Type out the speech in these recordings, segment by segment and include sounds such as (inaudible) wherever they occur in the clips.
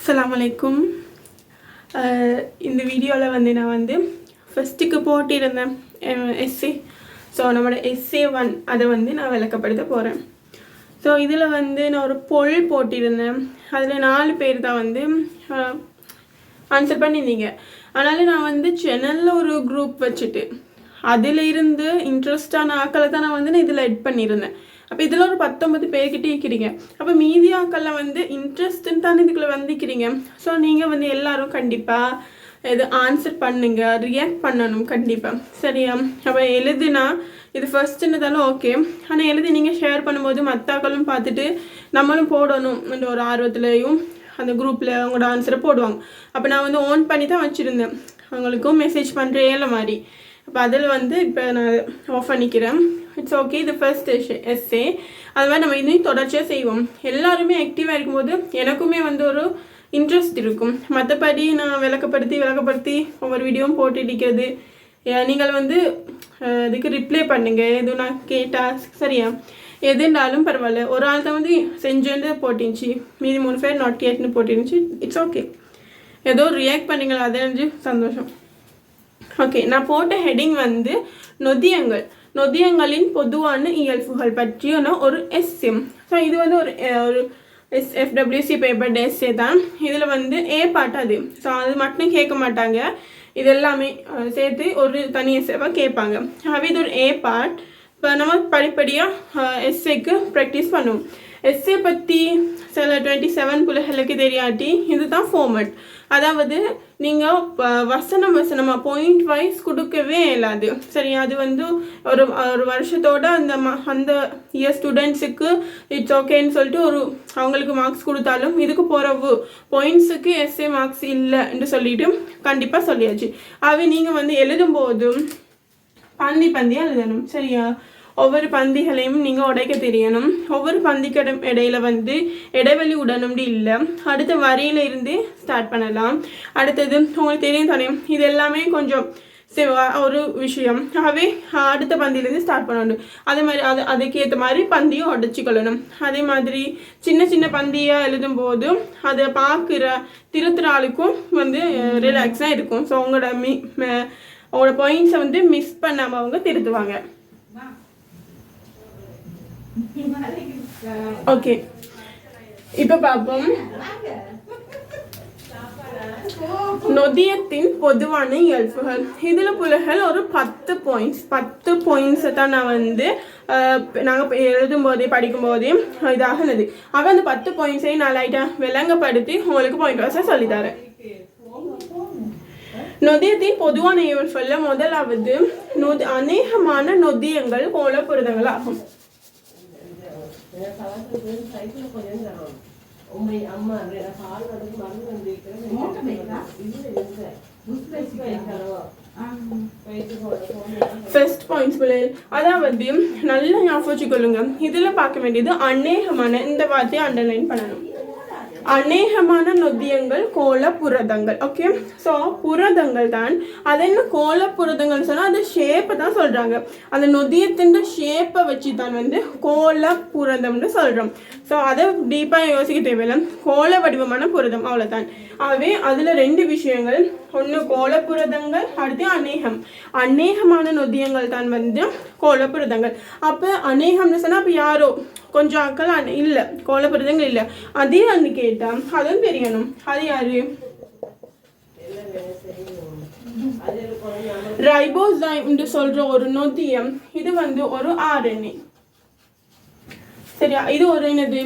அஸ்லாம் வலைக்கும் uh, இந்த வீடியோவில் வந்து நான் வந்து ஃபஸ்ட்டுக்கு போட்டிருந்தேன் எஸ்ஏ um, ஸோ நம்மளோட எஸ்ஏ ஒன் அதை வந்து நான் விளக்கப்படுத்த போகிறேன் ஸோ இதில் வந்து நான் ஒரு பொல் போட்டிருந்தேன். அதில் நாலு பேர் தான் வந்து uh, ஆன்சர் பண்ணியிருந்தீங்க. ஆனாலும் நான் வந்து சென்னலில் ஒரு குரூப் வச்சுட்டு அதில் இருந்து இன்ட்ரெஸ்டான ஆக்களை தான் நான் வந்து நான் இதில் எட் பண்ணியிருந்தேன். அப்போ இதில் ஒரு பத்தொம்பது பேர்கிட்டே இருக்கிறீங்க. அப்போ மீதியாக்களில் வந்து இன்ட்ரெஸ்ட்டுன்னு தானே இதுக்குள்ளே வந்திருக்கிறீங்க. ஸோ நீங்கள் வந்து எல்லாரும் கண்டிப்பாக இது ஆன்சர் பண்ணுங்க ரியாக்ட் பண்ணணும் கண்டிப்பாக சரியா? அப்போ எழுதுனா இது ஃபர்ஸ்ட்ன்றதாலும் ஓகே ஆனால் எழுதி நீங்கள் ஷேர் பண்ணும்போது மற்றாக்களும் பார்த்துட்டு நம்மளும் போடணும் இந்த ஒரு ஆர்வத்துலேயும் அந்த குரூப்பில் அவங்களோட ஆன்சரை போடுவாங்க. அப்போ நான் வந்து ஓன் பண்ணி தான் வச்சுருந்தேன். அவங்களுக்கும் மெசேஜ் பண்ணுறேன் ஏல மாதிரி இப்போ அதில் வந்து இப்போ நான் ஆஃப் பண்ணிக்கிறேன். இட்ஸ் ஓகே இது ஃபர்ஸ்ட் எஸ்ஸே அது மாதிரி நம்ம இன்னும் தொடர்ச்சியாக செய்வோம். எல்லாருமே ஆக்டிவாக இருக்கும்போது எனக்குமே வந்து ஒரு இன்ட்ரெஸ்ட் இருக்கும். மற்றபடி நான் விளக்கப்படுத்தி விளக்கப்படுத்தி ஒவ்வொரு வீடியோவும் போட்டு இடிக்கிறது. ஏ- நீங்கள் வந்து இதுக்கு ரிப்ளை பண்ணுங்கள் எதுவும் நான் கேட்டால் சரியா எதுனாலும் பரவாயில்ல. ஒரு ஆள் தான் வந்து செஞ்சுன்னு போட்டிருந்துச்சு. மீதி மூணு பேர் நாட் கேட்னு போட்டிருந்துச்சு. இட்ஸ் ஓகே ஏதோ ரியாக்ட் பண்ணிங்களா. அது எனக்கு சந்தோஷம். ஓகே நான் போட்ட ஹெடிங் வந்து நொதியங்கள். நொதியங்களின் பொதுவான இயல்புகள் பற்றியான ஒரு எஸ்எம் ஸோ இது வந்து ஒரு ஒரு எஸ் எஃப்டபிள்யூசி பேப்பர் எஸ்ஏ தான். இதில் வந்து ஏ பாட்டு அது. ஸோ அது மட்டும் கேட்க மாட்டாங்க. இது எல்லாமே சேர்த்து ஒரு தனி எஸ்ஏவாக கேட்பாங்க. ஆகவே இது ஒரு ஏ பார்ட் இப்போ நம்ம படிப்படியாக எஸ்ஏக்கு ப்ராக்டிஸ் பண்ணுவோம். எஸ்ஏ பற்றி சில டுவெண்ட்டி செவன் பிள்ளைகளுக்கு தெரியாட்டி இதுதான் ஃபார்மட் அதாவது நீங்கள் வசனம் வசனமாக பாயிண்ட் வைஸ் கொடுக்கவே இயலாது. சரி அது வந்து ஒரு ஒரு வருஷத்தோட அந்த ம அந்த இயர் ஸ்டூடெண்ட்ஸுக்கு இட்ஸ் ஓகேன்னு சொல்லிட்டு ஒரு அவங்களுக்கு மார்க்ஸ் கொடுத்தாலும் இதுக்கு போகிறவு பாயிண்ட்ஸுக்கு எஸ்ஏ மார்க்ஸ் இல்லைன்னு சொல்லிட்டு கண்டிப்பாக சொல்லியாச்சு. அவை நீங்கள் வந்து எழுதும்போதும் பந்தி பந்தியாக எழுதணும். சரியா? ஒவ்வொரு பந்திகளையும் நீங்கள் உடைக்க தெரியணும். ஒவ்வொரு பந்திக்கு இடையில வந்து இடைவெளி உடனும்டி இல்லை. அடுத்த வரியில இருந்து ஸ்டார்ட் பண்ணலாம். அடுத்தது உங்களுக்கு தெரியும் தானே இது எல்லாமே கொஞ்சம் ஒரு விஷயம். ஆகவே அடுத்த பந்தியிலேருந்து ஸ்டார்ட் பண்ணணும். அதே மாதிரி அது அதுக்கேற்ற மாதிரி பந்தியும் உடச்சிக்கொள்ளணும் அதே மாதிரி சின்ன சின்ன பந்தியாக எழுதும்போது அதை பார்க்குற திருத்துற ஆளுக்கும் வந்து ரிலாக்ஸாக இருக்கும். ஸோ உங்களோட மி ம- உங்களோட பாயிண்ட்ஸை வந்து மிஸ் பண்ணாமல் அவங்க திருத்துவாங்க. (laughs) ஓகே இப்போ பார்ப்போம் நொதியத்தின் பொதுவான இயல்புகள். இதில் புலகள் ஒரு பத்து பாயிண்ட்ஸ் பத்து பாயிண்ட்ஸை தான் நான் வந்து நாங்கள் எழுதும் போதே படிக்கும் போதே இதாகினது அவன் அந்த பத்து பாயிண்ட்ஸையும் நான் லைட்டாக விளங்கப்படுத்தி உங்களுக்கு பாயிண்ட் வாச சொல்லித்தரேன் நொதியத்தின் பொதுவான இயல்புகளில் முதலாவது நொதி அநேகமான நொதியங்கள் கோலப்புரதங்கள் ஆகும் உண்மை அம்மா கால் வந்து மருந்து வந்திருக்கிறேன் ஃபர்ஸ்ட் பாயிண்ட்ஸ் பிள்ளைகள் அதாவது நல்லா ஞாபகம் வச்சுக்கொள்ளுங்க. இதில் பார்க்க வேண்டியது அநேகமான இந்த வார்த்தையை அண்டர்லைன் பண்ணணும். அநேகமான நொதியங்கள் கோல புரதங்கள் ஓகே ஸோ புரதங்கள் தான். அது என்ன கோல புரதங்கள் சொன்னால் அது ஷேப்பை தான் சொல்கிறாங்க அந்த நொதியத்தின் ஷேப்பை வச்சு தான் வந்து கோல புரதம்னு சொல்கிறோம் ஸோ அதை டீப்பாக யோசிக்க தேவையில்லை. கோல வடிவமான புரதம் அவ்வளோதான் ஆகவே அதில் ரெண்டு விஷயங்கள் ஒன்று கோலப்புரதங்கள் அடுத்து அநேகம். அநேகமான நொதியங்கள் தான் வந்து கோலப்புரதங்கள். அப்போ அநேகம்னு சொன்னால் அப்போ யாரோ? கொஞ்சம் ஆக்கள் அந் இல்லை கோலப்புரதங்கள் இல்லை. அதே வந்து கேட்டால் அதுவும் தெரியணும். அது யாரு? ரைபோசைம் சொல்கிற ஒரு நொதியம். இது வந்து ஒரு ஆர்என்ஏ சரியா? இது ஒரு என்னது?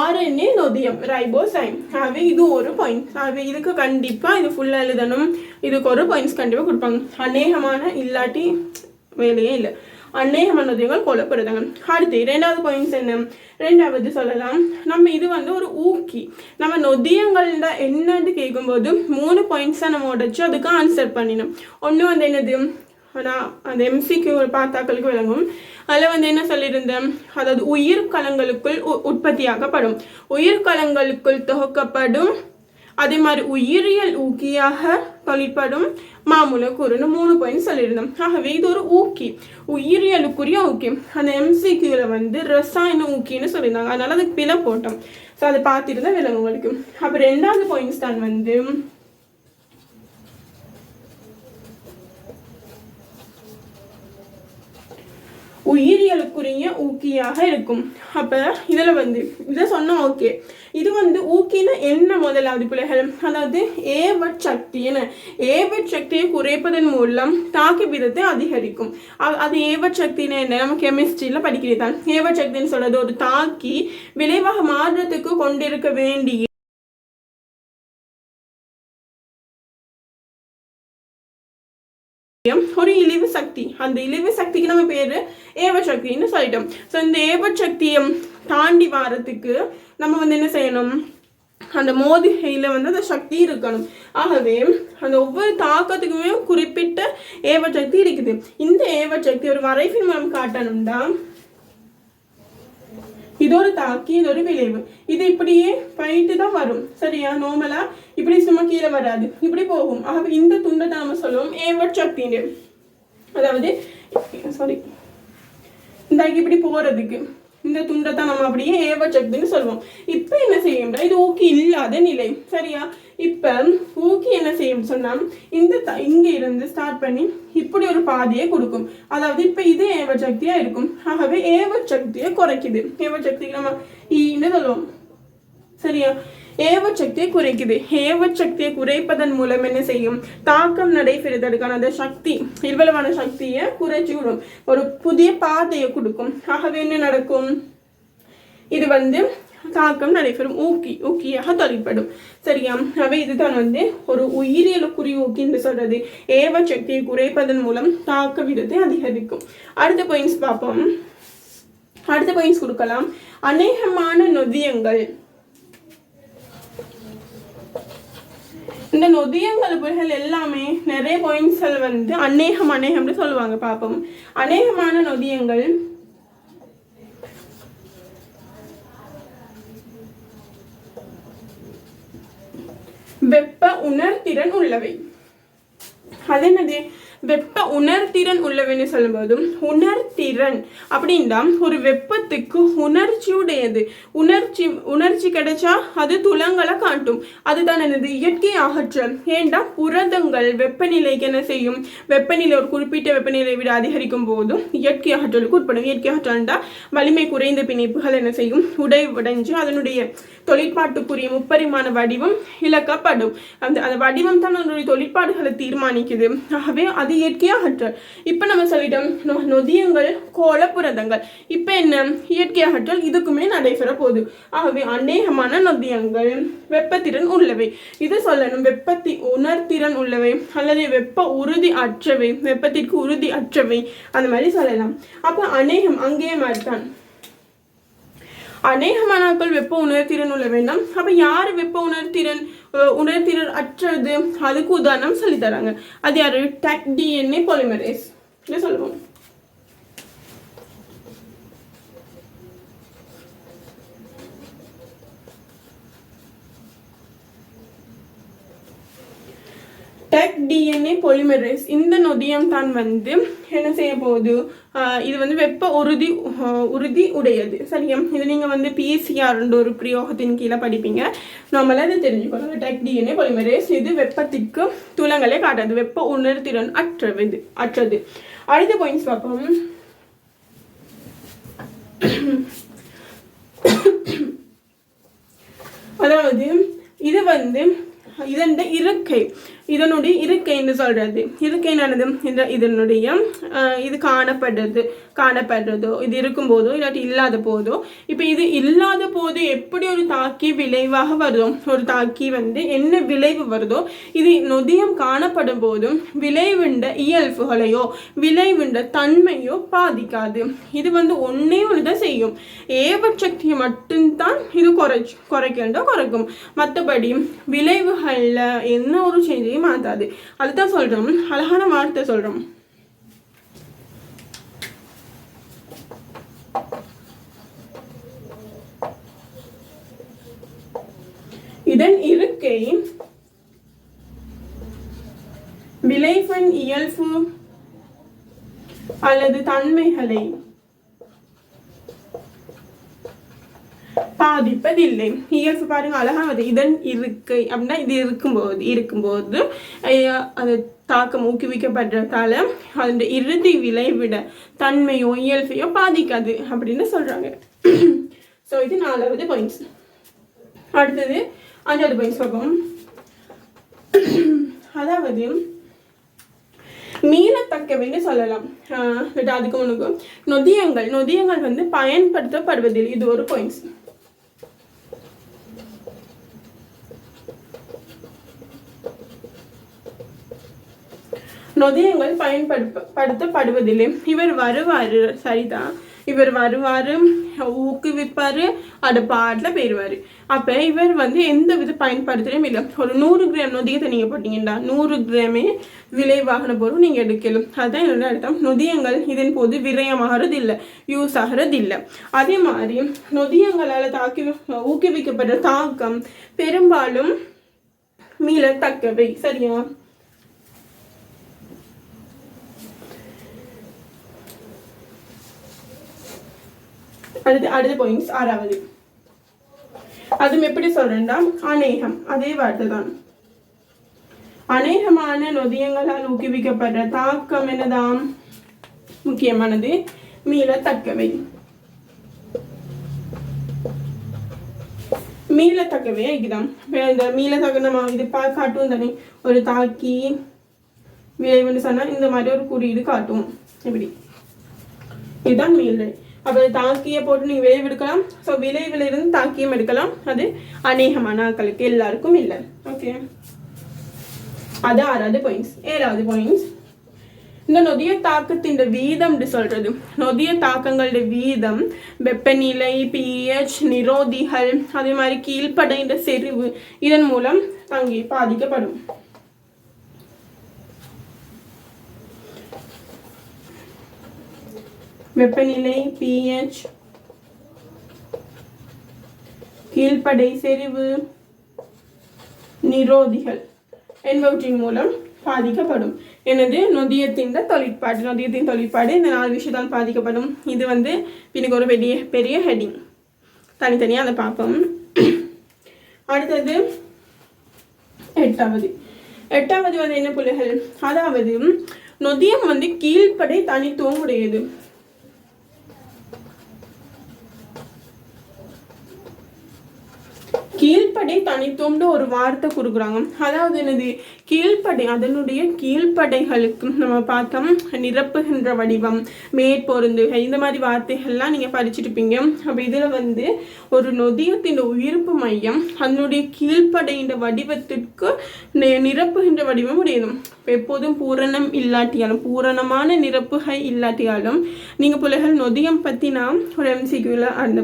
ஆர்என்ஏ நொதியம். ரைபோசைம். ஆகவே இது ஒரு பாயிண்ட் ஆகவே இதுக்கு கண்டிப்பாக இது ஃபுல்லாக எழுதணும். இதுக்கு ஒரு பாயிண்ட்ஸ் கண்டிப்பாக கொடுப்பாங்க. அநேகமான இல்லாட்டி வேலையே இல்லை. அநேகமான நொதியங்கள் கொல்லப்படுதாங்க. அடுத்து ரெண்டாவது பாயிண்ட்ஸ் என்ன? ரெண்டாவது சொல்லலாம். நம்ம இது வந்து ஒரு ஊக்கி. நம்ம நொதியங்கள்ல என்னன்னு கேட்கும்போது மூணு பாயிண்ட்ஸாக நம்ம உடச்சி அதுக்கு ஆன்சர் பண்ணினோம் ஒன்று வந்து என்னது? ஆனால் அந்த எம்சிக்கு பார்த்தாக்களுக்கு விளங்கும். அதில் வந்து என்ன சொல்லியிருந்தேன் அதாவது உயிர் கலங்களுக்குள் உ- உயிர் உயிர்கலங்களுக்குள் தொகுக்கப்படும். அதே மாதிரி உயிரியல் ஊக்கியாக தொழிற்படும். மாமூலக்கூறுன்னு மூணு பாயிண்ட் சொல்லியிருந்தோம். ஆகவே இது ஒரு ஊக்கி. உயிரியலுக்குரிய ஊக்கி. அந்த எம்சிக்யூல வந்து ரசாயன ஊக்கின்னு சொல்லியிருந்தாங்க. அதனால அதுக்கு பிழை போட்டோம். ஸோ அதை பார்த்துட்டு தான் விலங்குகளுக்கு அப்போ ரெண்டாவது பாயிண்ட்ஸ் தான் வந்து உயிரியலுக்குரிய ஊக்கியாக இருக்கும். அப்போ இதில் வந்து இதை சொன்னோம் ஓகே இது வந்து ஊக்கின என்ன முதலாவது பிள்ளைகள் அதாவது ஏவட் சக்தி என்ன ஏவட் சக்தியை குறைப்பதன் மூலம் தாக்கு வீதத்தை அதிகரிக்கும். அது ஏவட் சக்தின்னு என்ன? நம்ம கெமிஸ்ட்ரியில் படிக்கிறது தான் ஏவட் சக்தின்னு சொல்கிறது ஒரு தாக்கி விளைவாக மாறுறதுக்கு கொண்டிருக்க வேண்டிய ஒரு இலி சக்தி. அந்த இழிவு சக்திக்கு நம்ம பேர் ஏவசக்தின்னு சொல்லிட்டோம். ஸோ இந்த ஏவசக்தியை தாண்டி வாரத்துக்கு நம்ம வந்து என்ன செய்யணும்? அந்த மோதிகையில் வந்து அந்த சக்தி இருக்கணும். ஆகவே அந்த ஒவ்வொரு தாக்கத்துக்குமே குறிப்பிட்ட ஏவசக்தி இருக்குது. இந்த ஏவசக்தி ஒரு வரைவின் மூலம் காட்டணும்னா இது ஒரு தாக்கி இது ஒரு விளைவு. இது இப்படியே போயிட்டு தான் வரும். சரியா? நோமலா இப்படி சும்மா கீழே வராது. இப்படி போகும். ஆகவே இந்த துண்டத்தை நம்ம சொல்லுவோம் ஏவட் சக்தின்னு அதாவது சாரி இந்த இப்படி போறதுக்கு. இந்த துண்டத்தை நம்ம அப்படியே ஏவ சக்தின்னு சொல்லுவோம் இப்போ என்ன செய்யும்னா இது ஊக்கி இல்லாத நிலை. சரியா? இப்போ ஊக்கி என்ன செய்யும் சொன்னால் இந்த த- இங்கே இருந்து ஸ்டார்ட் பண்ணி இப்படி ஒரு பாதையை கொடுக்கும். அதாவது இப்போ இது ஏவ சக்தியாக இருக்கும். ஆகவே ஏவ சக்தியை குறைக்குது. ஏவ சக்திக்கு நம்ம e ஈன்னு சொல்லுவோம். சரியா? ஏவ சக்தியை குறைக்குது. ஏவ சக்தியை குறைப்பதன் மூலம் என்ன செய்யும்? தாக்கம் நடைபெறுவதற்கான அந்த சக்தி இவ்வளவான சக்தியை குறைச்சி விடும் ஒரு புதிய பாதையை கொடுக்கும். ஆகவே என்ன நடக்கும்? இது வந்து தாக்கம் நடைபெறும். ஊக்கி ஊக்கியாக தொலைப்படும் சரியா? அவை இதுதான் வந்து ஒரு உயிரியலுக்குரிய ஊக்கி என்று சொல்றது. ஏவ சக்தியை குறைப்பதன் மூலம் தாக்க விதத்தை அதிகரிக்கும். அடுத்த பாயிண்ட்ஸ் பார்ப்போம். அடுத்த பாயிண்ட்ஸ் கொடுக்கலாம். அநேகமான நொதியங்கள். இந்த நொதியங்கள் புலிகள் எல்லாமே நிறைய பாயிண்ட்ஸ்கள் வந்து அநேகம் அநேகம்னு சொல்லுவாங்க பார்ப்போம். அநேகமான நொதியங்கள். வெப்ப உணர்திறன் உள்ளவை. அது என்னது? வெப்ப உணர்திறன் உள்ளவன்னு சொல்லும்போதும் உணர்திறன் அப்படின்னா ஒரு வெப்பத்துக்கு உணர்ச்சியுடையது. உணர்ச்சி உணர்ச்சி கிடைச்சா அது துளங்களை காட்டும். அதுதான் என்னது? இயற்கை அகற்றல். ஏண்டா? புரதங்கள் வெப்பநிலைக்கு என்ன செய்யும்? வெப்பநிலை ஒரு குறிப்பிட்ட வெப்பநிலையை விட அதிகரிக்கும் போதும் இயற்கை அகற்றலுக்கு உட்படும். இயற்கை அகற்றல்டா வலிமை குறைந்த பிணைப்புகள் என்ன செய்யும்? உடை உடைஞ்சு அதனுடைய தொழிற்பாட்டுக்குரிய முப்பரிமாண வடிவம் இழக்கப்படும். அந்த அந்த வடிவம் தான் அதனுடைய தொழிற்பாடுகளை தீர்மானிக்குது. ஆகவே அது இயற்கையாக ஆற்றல் இப்போ நம்ம சொல்லிட்டோம் நம்ம நொதியங்கள் கோளப்புரதங்கள் இப்போ என்ன? இயற்கை ஆற்றல் இதுக்குமே நடைபெற போகுது ஆகவே அநேகமான நொதியங்கள் வெப்பத்திறன் உள்ளவை. இது சொல்லணும் வெப்பத்தி உணர்திறன் உள்ளவை அல்லது வெப்ப உறுதி அற்றவை வெப்பத்திற்கு உறுதி அற்றவை. அந்த மாதிரி சொல்லலாம். அப்போ அநேகம் அங்கேயே மாதிரி தான் அநேகமானாக்கள் வெப்ப உணர்திறன் உள்ள வேண்டாம். அப்போ யார் வெப்ப உணர்திறன் அஹ், உணர்திறன் அற்றது? அதுக்கு உதாரணம் சொல்லித்தராங்க அது யார்? டெக் டிஎன்ஏ பாலிமரேஸ் சொல்லுவோம்? டெக் டிஎன்ஏ பொலிமெரேஸ் இந்த நொதியம் தான் வந்து என்ன செய்ய போகுது? இது வந்து வெப்ப உறுதி உறுதி உடையது. சரியா? இது நீங்கள் வந்து பிசிஆர் ஒரு பிரயோகத்தின் கீழே படிப்பீங்க. நம்மளால இதை தெரிஞ்சுக்கணும். டெக் டிஎன்ஏ பொலிமெரேஸ் இது வெப்பத்திற்கு துலங்களை காட்டாது. வெப்ப உணர்திறன் அற்றது அற்றது. அடுத்த பாயிண்ட்ஸ் பார்ப்போம். அதாவது இது வந்து இதன் இருக்கை இதனுடைய இருக்கைன்னு சொல்றது. இருக்கைனானது இந்த இதனுடைய இது காணப்படுறது காணப்படுறதோ இது இருக்கும்போதோ இல்லாட்டி இல்லாத போதோ. இப்போ இது இல்லாத போது எப்படி ஒரு தாக்கி விளைவாக வருதோ ஒரு தாக்கி வந்து என்ன விளைவு வருதோ இது நொதியம் காணப்படும் போதும் விளைவுண்ட இயல்புகளையோ விளைவுண்ட தன்மையோ பாதிக்காது. இது வந்து ஒன்றே ஒன்று தான் செய்யும். ஏவச்சக்தியை மட்டும்தான் இது குறை குறைக்கின்றோ குறைக்கும். மற்றபடி அல்ல என்ன ஒரு செய்தியும் மாற்றாது அதுதான் சொல்கிறோம் அழகான வார்த்தை சொல்கிறோம் இதன் இருக்கை விளைவன் இயல்பு அல்லது தன்மைகளை பாதிப்பதில்லை. இயல்பு பாருங்க அழகாக வருது இதன் இருக்கை அப்படின்னா இது இருக்கும்போது இருக்கும்போது அது தாக்கம் ஊக்குவிக்கப்படுறதால அதோட இறுதி விளைவிட தன்மையோ இயல்பையோ பாதிக்காது அப்படின்னு சொல்றாங்க. ஸோ இது நாலாவது பாயிண்ட்ஸ் அடுத்தது அஞ்சாவது பாயிண்ட்ஸ் பார்ப்போம். அதாவது மீறத்தக்கவைன்னு சொல்லலாம். அதுக்கு முன்னுக்கு நொதியங்கள். நொதியங்கள் வந்து பயன்படுத்தப்படுவதில்லை இது ஒரு பாயிண்ட்ஸ் நொதியங்கள் பயன்படுத்தப்படுவதில்லை இவர் வருவார் சரிதான் இவர் வருவார் ஊக்குவிப்பார் அட பாட்டில் போயிடுவார் அப்போ இவர் வந்து எந்த வித பயன்படுத்துகிறேன் இல்லை. ஒரு நூறு கிராம் நொதியத்தை நீங்கள் போட்டிங்கன்னா நூறு கிராமே விளைவாகின பொருள் நீங்கள் எடுக்கலாம். அதுதான் என்னோட அர்த்தம். நொதியங்கள் இதன் போது விரயமாகிறது இல்லை யூஸ் ஆகிறது இல்லை அதே மாதிரி நொதியங்களால் தாக்கி ஊக்குவிக்கப்படுற தாக்கம் பெரும்பாலும் மீளத்தக்கவை. சரியா? அடுத்து அடுத்த பாயிண்ட்ஸ் ஆறாவது. அதுவும் எப்படி சொல்றேன்னா அநேகம் அதே வார்த்தை தான் அநேகமான நொதியங்களால் ஊக்குவிக்கப்படுற தாக்கம் என்னதாம்? முக்கியமானது மீளத்தக்கவை. மீளத்தக்கவே இதுதான்? இந்த மீளத்தக்க நம்ம இது பா காட்டும் தானே. ஒரு தாக்கி விளைவுன்னு சொன்னால் இந்த மாதிரி ஒரு குறியீடு காட்டும். இப்படி. இதுதான் மீளை. அப்போ தாக்கிய போட்டு நீங்கள் விளைவு எடுக்கலாம் ஸோ விளைவில் இருந்து தாக்கியம் எடுக்கலாம் அது அநேகமான ஆட்களுக்கு எல்லாருக்கும் இல்லை ஓகே அது ஆறாவது பாயிண்ட்ஸ் ஏழாவது பாயிண்ட்ஸ் இந்த நொதிய தாக்கத்தின் வீதம் சொல்றது நொதிய தாக்கங்களோட வீதம் வெப்பநிலை பிஹெச் நிரோதிகள் அதே மாதிரி கீழ்ப்படைந்த செறிவு இதன் மூலம் தங்கி பாதிக்கப்படும் வெப்பநிலை பிஹெச் கீழ்ப்படை செறிவு. நிரோதிகள் என்பவற்றின் மூலம் பாதிக்கப்படும். எனது நொதியத்தின் தொழிற்பாடு நொதியத்தின் தொழிற்பாடு இந்த நாலு விஷயத்தால் பாதிக்கப்படும். இது வந்து எனக்கு ஒரு பெரிய பெரிய ஹெட்டிங் தனித்தனியாக அதை பார்ப்போம். அடுத்தது எட்டாவது. எட்டாவது வந்து என்ன புள்ளிகள்? அதாவது நொதியம் வந்து கீழ்ப்படை தனித்துவம் உடையது தனி தனித்துவம்னு ஒரு வார்த்தை கொடுக்குறாங்க. அதாவது என்னது? கீழ்ப்படை அதனுடைய கீழ்ப்படைகளுக்கு நம்ம பார்த்தோம் நிரப்புகின்ற வடிவம் மேற்பொருந்துகை இந்த மாதிரி வார்த்தைகள்லாம் நீங்கள் படிச்சிருப்பீங்க. அப்போ இதில் வந்து ஒரு நொதியத்தின் உயிர்ப்பு மையம் அதனுடைய கீழ்ப்படைன்ற வடிவத்திற்கு நிரப்புகின்ற வடிவம் உடையது. எப்போதும் பூரணம் இல்லாட்டியாலும் பூரணமான நிரப்புகை இல்லாட்டியாலும் நீங்கள் பிள்ளைகள் நொதியம் பற்றி நான் ஒரு எம்சிக்யூவில் அந்த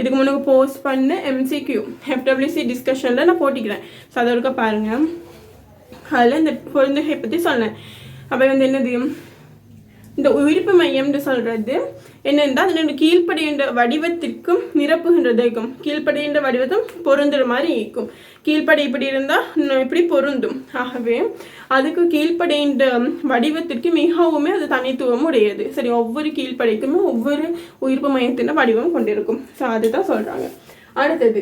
இதுக்கு முன்னாடி போஸ்ட் பண்ண எம்சிக்யூ எஃப்டபிள்யூசி டிஸ்கஷனில் நான் போட்டிக்கிறேன். ஸோ அதை ஒருக்க பாருங்கள் அதில் இந்த பொருந்தகை பற்றி சொன்னேன் அப்போ வந்து என்னது? இந்த உயிர்ப்பு மையம்னு சொல்கிறது என்னென்னா ரெண்டு கீழ்ப்படையின்ற வடிவத்திற்கும் நிரப்புகின்றது கீழ்ப்படையின்ற வடிவத்தும் பொருந்துற மாதிரி இருக்கும். கீழ்ப்படை இப்படி இருந்தால் இப்படி பொருந்தும். ஆகவே அதுக்கு கீழ்ப்படையின்ற வடிவத்திற்கு மிகவுமே அது தனித்துவம் உடையது. சரி ஒவ்வொரு கீழ்ப்படைக்குமே ஒவ்வொரு உயிர்ப்பு மையத்தின் வடிவம் கொண்டிருக்கும். ஸோ அதுதான் சொல்கிறாங்க அடுத்தது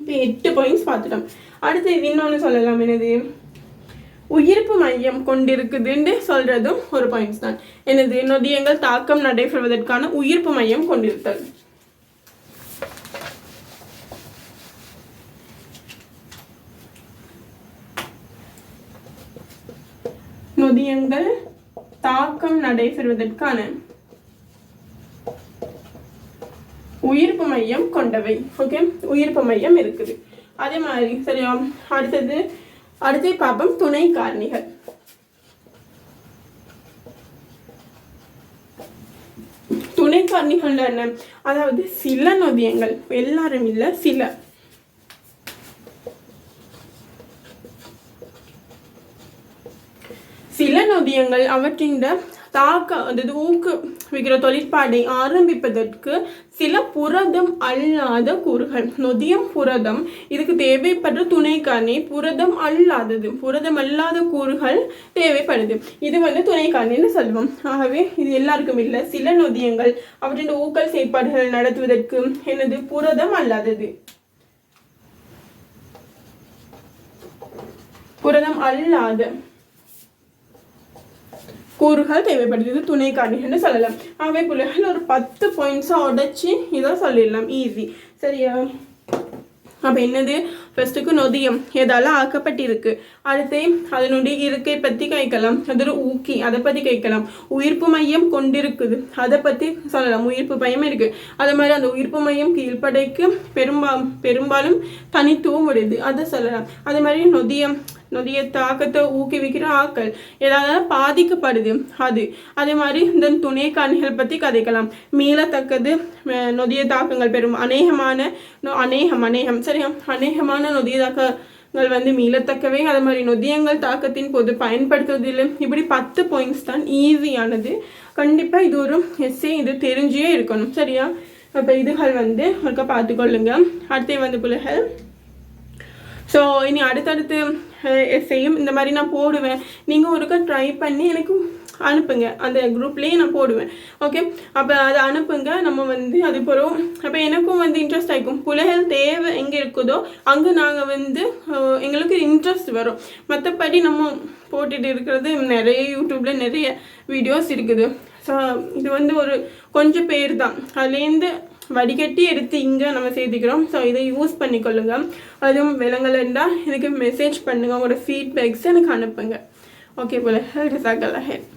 இப்போ எட்டு பாயிண்ட்ஸ் பார்த்துட்டோம். அடுத்தது இன்னொன்று சொல்லலாம். என்னது? உயிர்ப்பு மையம் கொண்டிருக்குதுன்னு சொல்றதும் ஒரு பாயிண்ட்ஸ் தான். எனது நொதியங்கள் தாக்கம் நடைபெறுவதற்கான உயிர்ப்பு மையம் கொண்டிருத்தல். நொதியங்கள் தாக்கம் நடைபெறுவதற்கான உயிர்ப்பு மையம் கொண்டவை. ஓகே உயிர்ப்பு மையம் இருக்குது. அதே மாதிரி சரியா? அடுத்தது அடுத்து பார்ப்போம் துணை காரணிகள். துணை காரணிகள் என்ன? அதாவது சில நொதியங்கள். எல்லாரும் இல்லை சில. சில நொதியங்கள் அவற்றின் தாக்க அதாவது ஊக்குவிக்கிற தொழிற்பாடை ஆரம்பிப்பதற்கு சில புரதம் அல்லாத கூறுகள். நொதியம் புரதம் இதுக்கு தேவைப்படுற துணைக்காரணி புரதம் அல்லாதது. புரதம் அல்லாத கூறுகள் தேவைப்படுது. இது வந்து துணைக்காரணின்னு சொல்லுவோம். ஆகவே இது எல்லாருக்கும் இல்லை. சில நொதியங்கள் அவற்றின் ஊக்கல் செயற்பாடுகள் நடத்துவதற்கு எனது புரதம் அல்லாதது. புரதம் அல்லாத கூறுகள் தேவைப்படுது துணை காரணிகள்னு சொல்லலாம். அவை பிள்ளைகள் ஒரு பத்து பாயிண்ட்ஸாக உடைச்சி இதை சொல்லிடலாம். ஈஸி சரியா? அப்போ என்னது? ஃபர்ஸ்ட்டுக்கு நொதியம். எதால் ஆக்கப்பட்டிருக்கு. அடுத்து அதனுடைய இருக்கை பற்றி கேட்கலாம். அது ஒரு ஊக்கி. அதை பற்றி கேட்கலாம். உயிர்ப்பு மையம் கொண்டிருக்குது. அதை பற்றி சொல்லலாம். உயிர்ப்பு மையம் இருக்குது அது மாதிரி அந்த உயிர்ப்பு மையம் கீழ்ப்படைக்கு பெரும்பா பெரும்பாலும் தனித்துவம் உடையது. அதை சொல்லலாம். அது மாதிரி நொதியம். நொதிய தாக்கத்தை ஊக்குவிக்கிற ஆக்கள். ஏதாவது பாதிக்கப்படுது அது. அதே மாதிரி இந்த துணை காணிகள் பற்றி கதைக்கலாம். மீளத்தக்கது நொதிய தாக்கங்கள் பெறும். அநேகமான நொ- அநேகம் அநேகம் சரியா? அநேகமான நொதிய தாக்கங்கள் வந்து மீளத்தக்கவே. அது மாதிரி நொதியங்கள் தாக்கத்தின் போது பயன்படுத்துவதில் இப்படி பத்து பாயிண்ட்ஸ் தான் ஈஸியானது கண்டிப்பாக இது ஒரு எஸ்ஸே இது தெரிஞ்சே இருக்கணும் சரியா? அப்போ இதுகள் வந்து ஒருக்கா பார்த்துக்கொள்ளுங்க. அடுத்து வந்து பிள்ளைகள் ஸோ இனி அடுத்தடுத்து எஸ்ஸையும் இந்த மாதிரி நான் போடுவேன். நீங்கள் ஒருக்கா ட்ரை பண்ணி எனக்கு அனுப்புங்க. அந்த குரூப்லேயே நான் போடுவேன். ஓகே அப்போ அதை அனுப்புங்க. நம்ம வந்து அது போகிறோம் அப்போ எனக்கும் வந்து இன்ட்ரெஸ்ட் ஆகிக்கும் புலகல் தேவை எங்கே இருக்குதோ அங்கே நாங்கள் வந்து எங்களுக்கு இன்ட்ரெஸ்ட் வரும். மற்றபடி நம்ம போட்டுட்டு இருக்கிறது நிறைய யூடியூப்பில் நிறைய வீடியோஸ் இருக்குது. ஸோ இது வந்து ஒரு கொஞ்சம் பேர் தான். அதுலேருந்து வடிகட்டி எடுத்து இங்கே நம்ம சேர்த்துக்கிறோம் ஸோ இதை யூஸ் பண்ணிக்கொள்ளுங்க. அதுவும் விலங்கலண்டா எனக்கு மெசேஜ் பண்ணுங்கள் உங்களோட ஃபீட்பேக்ஸ் எனக்கு அனுப்புங்க. ஓகே போல. Health head